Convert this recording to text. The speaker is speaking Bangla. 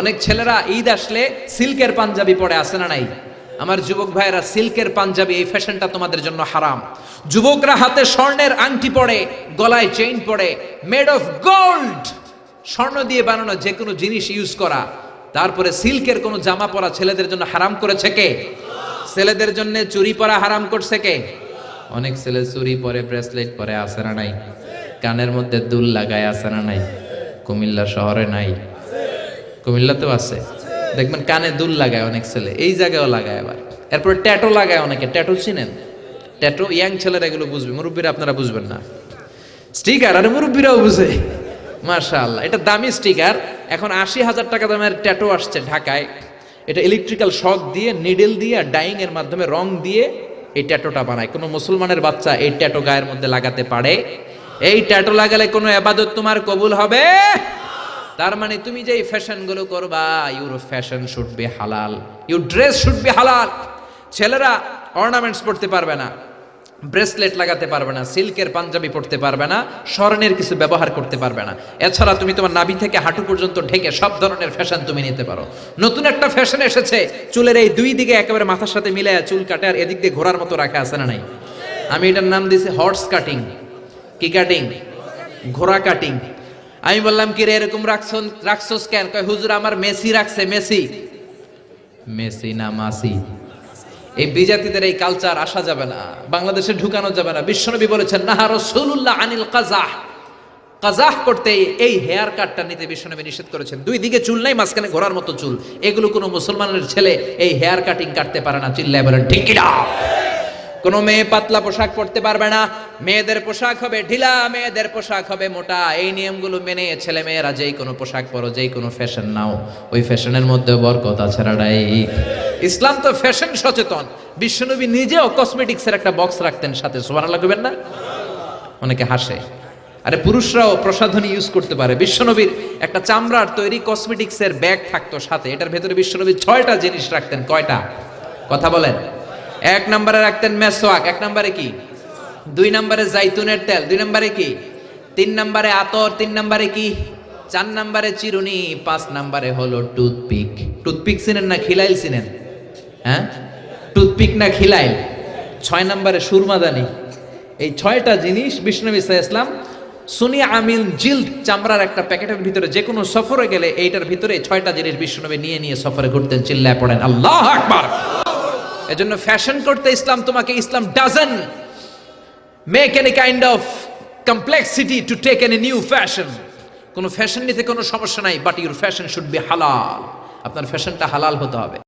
অনেক ছেলেরা ঈদ আসলে সিল্কের পাঞ্জাবি পরে আসে না নাই? আমার যুবক ভাইয়েরা, সিল্কের পাঞ্জাবি, এই ফ্যাশনটা তোমাদের জন্য হারাম। যুবকরা হাতে স্বর্ণের আংটি পরে, গলায় চেইন পরে মেড অফ গোল্ড স্বর্ণ দিয়ে বানানো যে কোনো জিনিস ইউজ করা। তারপরে সিল্কের কোনো জামা পরা ছেলেদের জন্য হারাম করেছে কে? ছেলেদের জন্য চুরি পরা হারাম করছে কে? অনেক ছেলে চুরি পরে ব্রেসলেট পরে আসে না নাই? কানের মধ্যে দুল লাগায় আসে না নাই? কুমিল্লা শহরে নাই? কুমিল্লাতেও আছে। দেখবেন কানে দুল লাগায় অনেক ছেলে। এই জায়গায়ও লাগায় আবার। এরপর ট্যাটো লাগায় অনেকে। ট্যাটো চিনেন? ট্যাটো ইয়াং ছেলেরা এগুলো বুঝবে। মুরব্বীরা আপনারা বুঝবেন না। স্টিকার? আরে মুরব্বীরাও বুঝে। মাশাআল্লাহ। এটা দামি স্টিকার। এখন আশি হাজার টাকা দামের ট্যাটো আসছে ঢাকায়। এটা ইলেকট্রিক্যাল শক দিয়ে নিডেল দিয়ে আর ডাইং এর মাধ্যমে রং দিয়ে এই ট্যাটোটা বানায়। কোনো মুসলমানের বাচ্চা এই ট্যাটো গায়ের মধ্যে লাগাতে পারে। এই ট্যাটো লাগালে কোনো এবাদত তোমার কবুল হবে? তার মানে তুমি যে এই ফ্যাশনগুলো করবা your fashion should be halal your dress should be halal ছেলেরা অর্নামেন্টস পড়তে পারবে না ব্রেসলেট লাগাতে পারবে না সিল্কের পাঞ্জাবি পড়তে পারবে না, স্বর্ণের কিছু ব্যবহার করতে পারবে না। এছাড়া তুমি তোমার নাভি থেকে হাঁটু পর্যন্ত ঢেকে সব ধরনের ফ্যাশন তুমি নিতে পারো। নতুন একটা ফ্যাশন এসেছে, চুলের এই দুই দিকে একেবারে মাথার সাথে মিলে চুল কাটে আর এদিক দিয়ে ঘোরার মতো রাখা আছে না নাই? আমি এটার নাম দিয়েছি হর্স কাটিং কি কাটিং ঘোড়া কাটিং আমি বললাম কি রে এরকম রাখছো রাখছোস কেন? কয় হুজুর আমার মেসি রাখছে মেসি। মেসি না মাসি? এই বিজাতিদের এই কালচার আসা যাবে না বাংলাদেশে ঢুকানো যাবে না। বিশ্বনবী বলেছেন না রসুল্লাহ আনিল কাজাহ। কাজাহ করতে এই হেয়ার কাটটা নিতে বিশ্বনবী নিষেধ করেছেন। দুই দিকে চুল নাই মাঝখানে ঘোরার মতো চুল। এগুলো কোনো মুসলমানের ছেলে এই হেয়ার কাটিং কাটতে পারে না চিল্লায় বলেন ঠিক কিনা কোনো মেয়ে পাতলা পোশাক পরতে পারবে না। মেয়েদের পোশাক হবে ঢিলা, মেয়েদের পোশাক হবে মোটা। এই নিয়মগুলো মেনে ছেলে মেয়েরা যেই কোনো পোশাক পরো, যেই কোনো ফ্যাশন নাও। ওই ফ্যাশনের মধ্যে বরকত আছে রাডাই। ইসলাম তো ফ্যাশন সচেতন। বিশ্বনবী নিজেও কসমেটিক্সের একটা বক্স রাখতেন সাথে। সোয়ারা লাগবেন না? অনেকে হাসে। আরে পুরুষরাও প্রসাধনী ইউজ করতে পারে। বিশ্বনবীর একটা চামড়ার তৈরি কসমেটিক্সের ব্যাগ থাকতো সাথে। এটার ভেতরে বিশ্বনবী ছয়টা জিনিস রাখতেন। কয়টা? কথা বলেন। এক নম্বরে রাখতেন মেসোয়াক, এক নম্বরে কি? দুই নম্বরে জাইতুনের তেল, দুই নম্বরে কি? তিন নম্বরে আতর, তিন নম্বরে কি? চার নম্বরে চিরুনি, পাঁচ নম্বরে হলো টুথপিক। টুথপিক চিনেন না খিলাইল চিনেন? হ্যাঁ? টুথপিক না খিলাইল? ছয় নম্বরে সুরমাদানি। এই ছয়টা জিনিস বিষ্ণু ইসা ইসলাম সুনি আমিল জিল্দ চামড়ার একটা প্যাকেটের ভিতরে যে কোনো সফরে গেলে এইটার ভিতরে ছয়টা জিনিস বিষ্ণুনবী নিয়ে নিয়ে সফরে ঘুরতেন, চিল্লায় পড়েন, আল্লাহ আকবার। এজন্য ফ্যাশন করতে ইসলাম তোমাকে, Islam doesn't make any kind of complexity to take any new fashion কোনো ফ্যাশন নিতে কোনো সমস্যা নাই but your fashion should be halal আপনার ফ্যাশনটা হালাল হতে হবে।